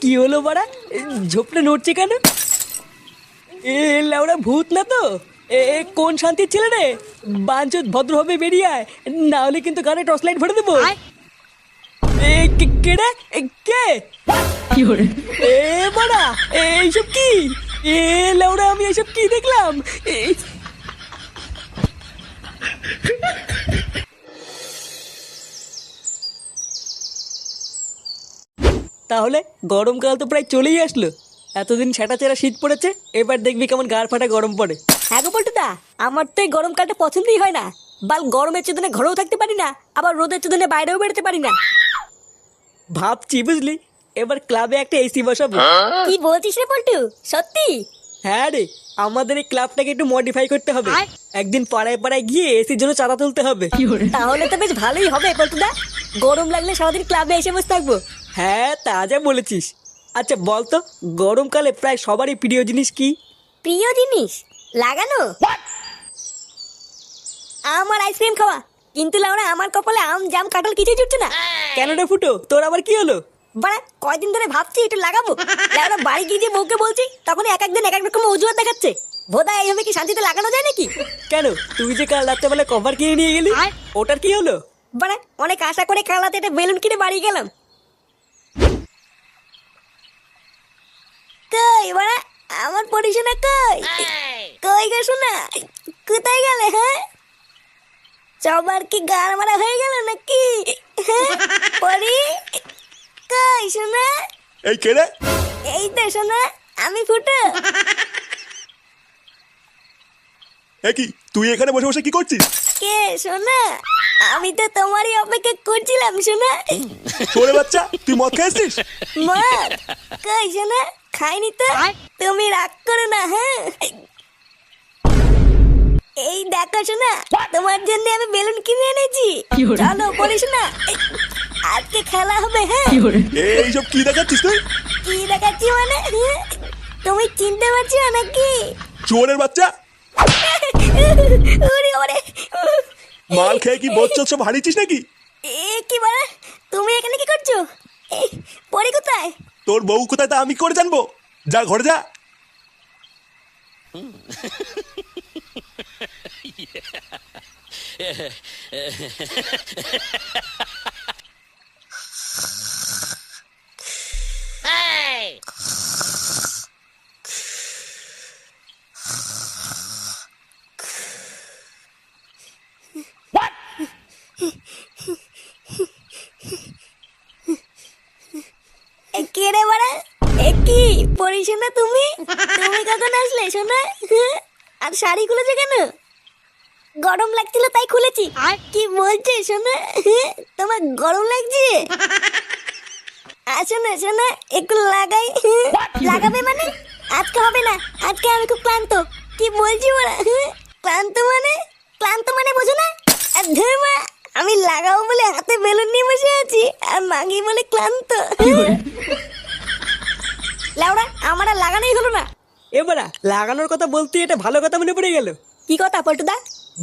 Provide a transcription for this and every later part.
কি হলো বাড়া? ঝোপটা নড়ছে কেন? এ লাউড়া ভূত না তো? এ কোন শান্তির ছেলে রে? বাঞ্চত ভদ্রভাবে বেরিয়ে আয় না হলে কিন্তু গানে টর্চ লাইট ভরে দেবো। এ কে- কে রে? এ, কে? এ বাড়া এইসব কি? এ লাউড়া আমি এইসব কি দেখলাম? তাহলে গরমকাল তো প্রায় চলেই আসলো। এতদিন সেটা চেরা শীত পড়েছে এবার দেখবি কেমন গাড় ফাটা গরম পড়ে। হ্যাঁ গো পল্টুদা আমার তো এই গরমকালটা পছন্দই হয় না। বাল গরমের চেতনে ঘরেও থাকতে পারি না আবার রোদের চেতনে বাইরেও বেরোতে পারি না। ভাবছি বুঝলি এবার ক্লাবে একটা এসি বসাবো। কি বলছিস রে পল্টু? সত্যি? হ্যাঁ রে আমাদের এই ক্লাবটাকে একটু মডিফাই করতে হবে। একদিন পাড়ায় পাড়ায় গিয়ে এসির জন্য চাঁদা তুলতে হবে। তাহলে তো বেশ ভালোই হবে পল্টুদা। গরম লাগলে সারাদিন ক্লাবে এসে বসে থাকব। হ্যাঁ তা যা বলেছিস। আচ্ছা বলতো গরমকালে প্রায় সবারই প্রিয় জিনিস কি? প্রিয় জিনিস? লাগানো? আমার আইসক্রিম খাওয়া। কিন্তু লাউরা আমার কপালে আম জাম কাঁঠাল কিছুই জুটছে না। কেন রে ফুটো তোর আবার কি হলো? বাড়া কয়দিন ধরে ভাবছি একটু লাগাবো। লাউরা বাড়ি গিয়ে যে বউকে বলছি তখন এক একদিন এক এক রকম অজুহাত দেখাচ্ছে। বোধা এইভাবে কি শান্তিতে লাগানো যায় নাকি? কেন তুই যে কাল রাত্রেবেলা কভার কিনে নিয়ে গেলি ওটার কি হলো? বাড়া অনেক আশা করে কালাতে একটা বেলুন কিনে বাড়ি গেলাম কই বাড়া আমার পরিশোনা কই কই গো শোনা কোথায় গেলে হ্যাঁ? সবার কি গার মারা হয়ে গেল নাকি? হ্যাঁ? পরি? কই শোনা এই কে রে? এই তো শোনা আমি ফুটো। কি তুই এখানে বসে বসে কি করছিস? কে শোনা আমি তো তোমারই অপেক্ষা করছিলাম শোনা তোরে বাচ্চা তুই মদ খেয়েছিস? মদ? কই শোনা খাইনি তো তুমি রাগ করো না হ্যাঁ? এই দেখো শোনা তোমার জন্য আমি বেলুন কিনে এনেছি। চলো বলিস না আজকে খেলা হবে হ্যাঁ? এইসব কি দেখাচ্ছিস তুই? কি দেখাচ্ছি মানে? তুমি চিনতে পারছ নাকি? চোরের বাচ্চা? ওরে ওরে। মাল খেয়ে কি বচ্চল সব হারিয়েছিস নাকি? এ কি মানে তুমি এখানে কি করছ? এ, পরি কোথায়? তোর বউ কোথায় তা আমি করে জানব। যা ঘরে যা। এ, শোনা তুমি? তুমি কখন আসলে শোনা? আর শাড়ি খুলেছো কেন? গরম লাগছিল তাই খুলেছি। আর? কি বলছে শোনা? তোমার গরম লাগছে? আসো না শোনা একটু লাগাই? লাগাবে মানে? আজকে হবে না। আজকে আমি খুব ক্লান্ত। কি বলছি ওরা ক্লান্ত মানে? ক্লান্ত মানে বোঝো না? আর মা, আমি লাগাবো বলে হাতে বেলুন নিয়ে বসে আছি আর মাগি বলে ক্লান্ত। লাউড়া আমার আর লাগানোই হলো না। এবারা লাগানোর কথা বলতে এটা ভালো কথা মনে পড়ে গেল। কি কথা পল্টুদা?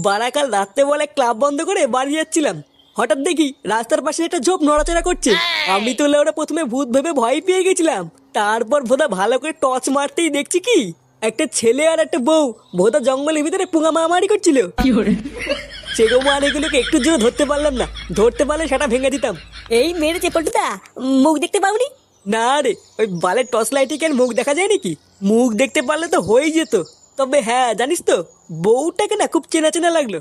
বারাকাল রাত্রে বলে ক্লাব বন্ধ করে বাড়ি যাচ্ছিলাম। হঠাৎ দেখি রাস্তার পাশে একটা ঝোপ নড়াচড়া করছে। আমি তো ওরা প্রথমে ভূত ভেবে ভয় পেয়ে গেছিলাম। তারপর ভোদা ভালো করে টর্চ মারতেই দেখছি কি একটা ছেলে আর একটা বউ ভোদা জঙ্গলের ভিতরে পুঙা মারামারি করছিল। সেগো মারিগুলোকে একটু জন্য ধরতে পারলাম না। ধরতে পারলে সেটা ভেঙে দিতাম। এই মেরেছে পল্টুদা। মুখ দেখতে পাওনি? না রে ওই বালের টর্চ লাইটে কি আর মুখ দেখা যায় নাকি? মুখ দেখতে পারলে তো হয়েই যেত। তবে হ্যাঁ জানিস তো বউটাকে না খুব চেনা চেনা লাগল।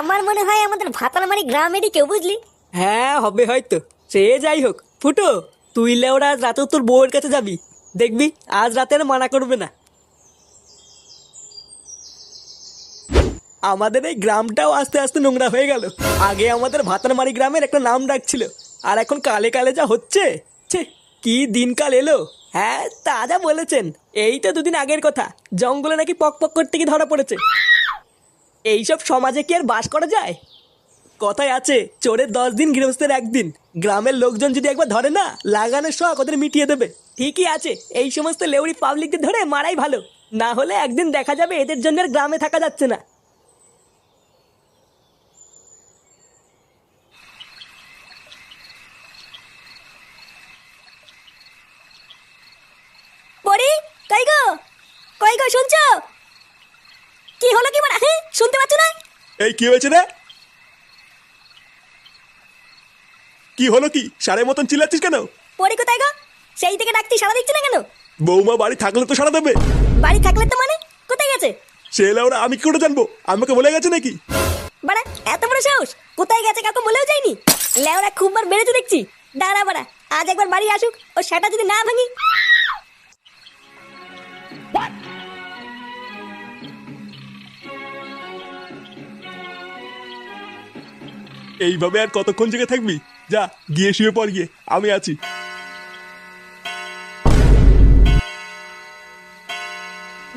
আমার মনে হয় আমাদের ভাতারমারি গ্রামেরই কেউ বুঝলি। হ্যাঁ হবে হয়তো। সে যাই হোক ফুটো তুই লেওরা আজ রাতেও তোর বউয়ের কাছে যাবি। দেখবি আজ রাতে আর মানা করবে না। আমাদের এই গ্রামটাও আস্তে আস্তে নোংরা হয়ে গেল। আগে আমাদের ভাতারমারি গ্রামের একটা নাম ডাকছিল আর এখন কালে কালে যা হচ্ছে। কি দিনকাল এলো? হ্যাঁ তা যা বলেছেন। এই তো দুদিন আগের কথা। জঙ্গলে নাকি পক পক করতে গিয়ে ধরা পড়েছে। এইসব সমাজে কি আর বাস করা যায়? কথায় আছে, চোরের দশ দিন, গৃহস্থের একদিন। গ্রামের লোকজন যদি একবার ধরে না, লাগানোর শখ ওদের মিটিয়ে দেবে। ঠিকই আছে, এই সমস্ত লেউরি পাবলিকদের ধরে মারাই ভালো। না হলে একদিন দেখা যাবে এদের জন্য গ্রামে থাকা যাচ্ছে না কই শুনছো কি হলো কি বড়া হ্যাঁ শুনতে পাচ্ছ না এই কি হয়েছে রে? কি হলো কি? সারের মতন চিল্লাচ্ছিস কেন? পরি কোথায় গো? সেই থেকে ডাকতি সারা দিচ্ছে না কেন? বৌমা বাড়ি থাকলে তো সারা দেবে। বাড়ি থাকলে তো মানে? কোথায় গেছে? সে ওরা আমি কি করে জানব? আমাকে বলে গেছে নাকি? বাড়া এত বড় সাহস? কোথায় গেছে কাউকে বলেও যায়নি? লেওরা খুব বার বেড়েছে দেখছি। দাঁড়া বাড়া আজ একবার বাড়ি আসুক ও সেটা যদি না ভাঙি। এইভাবে আর কতক্ষণ জেগে থাকবি? যা গিয়ে শুয়ে পড় গিয়ে। আমি আছি।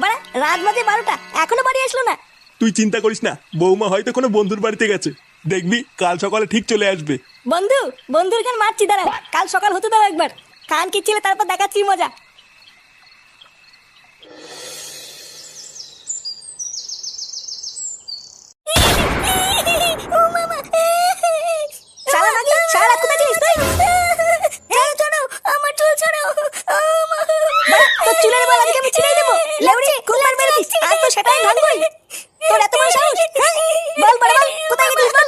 বাড়া রাত বাজে বারোটা। এখনও বাড়ি আসলো না। তুই চিন্তা করিস না বৌমা হয়তো কোনো বন্ধুর বাড়িতে গেছে। দেখবি কাল সকালে ঠিক চলে আসবে। বন্ধু বন্ধুর গান মারছি দাঁড়া। কাল সকাল হতে দাও একবার। কান কি ছিল তারপর দেখাচ্ছি মজা ও মামা শালা নাকি শালা রাত কোথায় ছিলিস তুই এই ছাড়ো আমার চুল ছাড়ো ও মা তোর চুলের বল আজকে আমি ছিঁড়ে দেবো লেউড়ি খুব মার মেরেছিস আজ তো সেটাই ভাঙবই তোর এত বড় সাহস হ্যাঁ? বল বল বল কোথায় গেছিস বল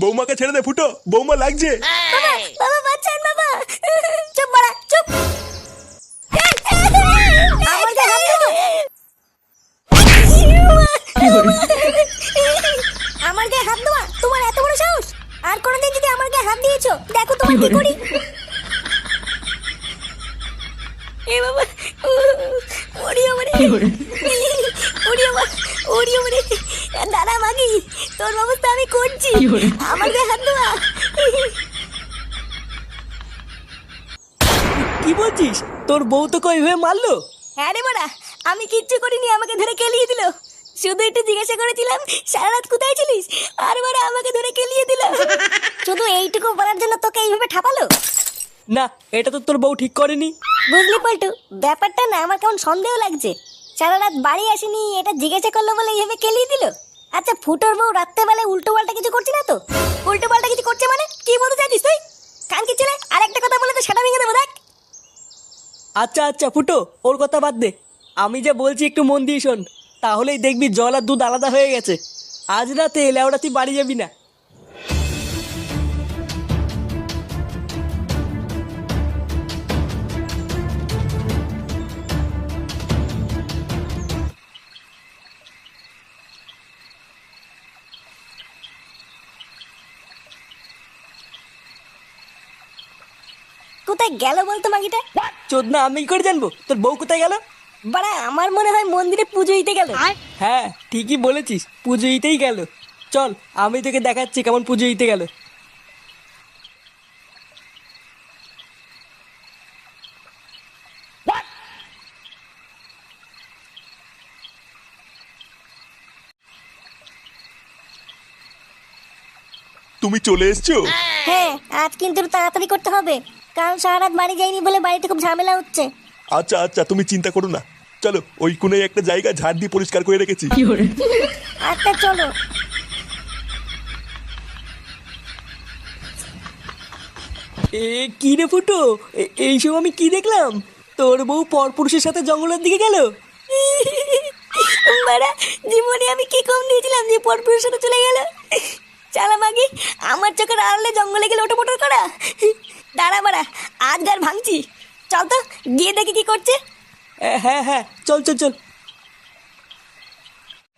বৌমাকে ছেড়ে দে ফুটো বৌমা লাগছে। বাবা বাবা বাবা। চুপ বড়া চুপ। আমার গায়ে হাত দেবো। আমার গায়ে হাত দেওয়া? তোমার এত বড় সাহস? আর কোনোদিন যদি আমার গায়ে হাত দিয়েছ দেখো তোমার কি করি। এ বাবা ওড়িও মানে ওড়িও ওড়িও মানে দাদা মাগি তোর ব্যবস্থা আমি করছি। আমার গায়ে হাত দেওয়া। কি বলছিস? তোর বউ তোকে ওইভাবে মারলো? হ্যাঁ রে মারা আমি কিচ্ছু করিনি আমাকে ধরে কেলিয়ে দিল। শুধু একটু জিজ্ঞাসা করেছিলাম সারা রাত কোথায় ছিলিস? আর মারা আমাকে ধরে কেলিয়ে দিল। শুধু এইটুকু বলার জন্য তোকে এইভাবে ঠাপালো? না এটা তো তোর বউ ঠিক করেনি। বুঝলি পল্টু ব্যাপারটা না আমার কেমন সন্দেহ লাগছে। সারা রাত বাড়ি আসেনি এটা জিজ্ঞাসা করল বলে এইভাবে কেলিয়ে দিল? আচ্ছা ফুটোর বউ রাত্রেবেলায় উল্টো পাল্টা কিছু করছে না তো? উল্টো পাল্টা কিছু করছে মানে? কি বলতে চাইছিস তুই? কান কি ছেলে, আরেকটা কথা বলে তো সেটা ভেঙে দেবো, দেখ। আচ্ছা আচ্ছা ফুটো, ওর কথা বাদ দে। আমি যে বলছি একটু মন দিয়ে শোন। তাহলেই দেখবি জল আর দুধ আলাদা হয়ে গেছে। আজ রাতে লেওড়া তুই বাড়ি যাবি না। কোথায় গেল বলতো মাগিটা? চোদ না আমি করে জানব। তোর বউ কোথায় গেল? বাড়া আমার মনে হয় মন্দিরে পুজো দিতে গেল। হ্যাঁ ঠিকই বলেছিস পুজো দিতেই গেল। চল আমি তোকে দেখাচ্ছি কেমন পুজো দিতে গেল। তুমি চলে এসছো? হ্যাঁ আজ কিন্তু তাড়াতাড়ি করতে হবে। কারণ সারা রাত বাড়ি যাইনি বলে বাড়িতে খুব ঝামেলা হচ্ছে। আচ্ছা আচ্ছা তুমি চিন্তা করো না। চলো ওই কোনে একটা জায়গা ঝাড় দিয়ে পরিষ্কার করে রেখেছি। আচ্ছা চলো। এ কি রে ফুটো? এ- এইসব আমি কি দেখলাম? তোর বউ পরপুরুষের সাথে জঙ্গলের দিকে গেল? বাড়া জীবনে আমি কি কম দিয়েছিলাম যে পরপুরের সাথে চলে গেল? চালা মাগি আমার চোখের আড়লে জঙ্গলে গেলে ওটা মোটর করা? দাঁড়া বাড়া আজ গার ভাঙছি। চল তো গিয়ে দেখি কি করছে। হ্যাঁ হ্যাঁ চল চল চল।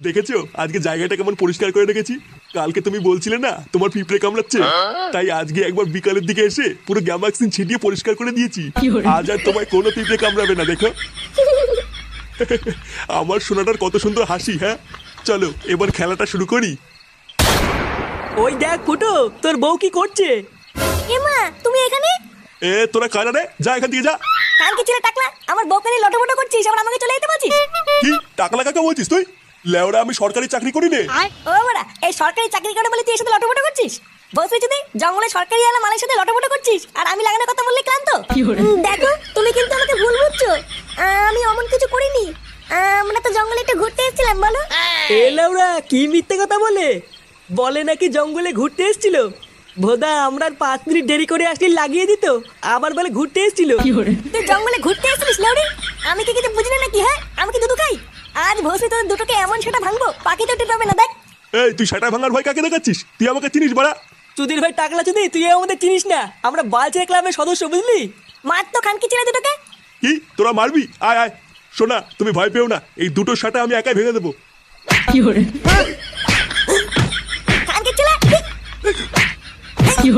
দেখেছ? আজকে জায়গাটা কেমন পরিষ্কার করে রেখেছি। কালকে তুমি বলছিলে না তোমার পিঁপড়ে কামড়াচ্ছে। তাই আজকে একবার বিকালের দিকে এসে পুরো গ্যামাক্সিন ছিটিয়ে পরিষ্কার করে দিয়েছি। আজ আর তোমায় কোনো পিঁপড়ে কামড়াবে না দেখো। আমার সোনাটার কত সুন্দর হাসি হ্যাঁ? চলো এবার খেলাটা শুরু করি। ওই দেখ ফুটো তোর বউ কি করছে? এমা তুমি এখানে? এ তোরা কারা রে? যা এখান থেকে যা। কালকে ছেলে টাকলা আমার বউকে নিয়ে লটোমটো করছিস আবার আমাকে চলে যেতে বলছিস? কি? টাকা লাগা বলছিস তুই? লেওরা আমি সরকারি চাকরি করি নে। ও বাড়া এই সরকারি চাকরি করে বলে তুই এর সাথে করছিস? বলছি যদি জঙ্গলে সরকারি আলা মালের সাথে লটোমটো করছিস আর আমি লাগানোর কথা বললে ক্লান্ত? দেখো তুমি কিন্তু আমাকে ভুল বুঝছ। আহ, আমি অমন কিছু করিনি। আহ, আমরা তো জঙ্গলে একটু ঘুরতে এসেছিলাম বলো। এ লাউরা কি মিথ্যে কথা বলে? বলে নাকি জঙ্গলে ঘুরতে এসেছিল? ভোদা আমরা আর পাঁচ মিনিট দেরি করে আসলে লাগিয়ে দিত। আবার বলে ঘুরতে এসেছিল। তুই জঙ্গলে ঘুরতে এসেছিস লাউরি? আমি কি কিছু বুঝি না নাকি হ্যাঁ? আমি কি দুধু খাই? আজ ভোসে তোর দুটোকে এমন সেটা ভাঙবো পাখি তো টের পাবে না দেখ। এই তুই সেটা ভাঙার ভয় কাকে দেখাচ্ছিস? তুই আমাকে চিনিস বাড়া। চুদির ভাই টাকলা চুদি তুই আমাদের চিনিস না। আমরা বালচের ক্লাবের সদস্য বুঝলি? মার তো খানকি ছেড়ে দুটোকে। কি? তোরা মারবি? আয় আয়। শোনা তুমি ভয় পেও না। এই দুটো সাটা আমি একাই ভেঙে দেবো। খানকি কি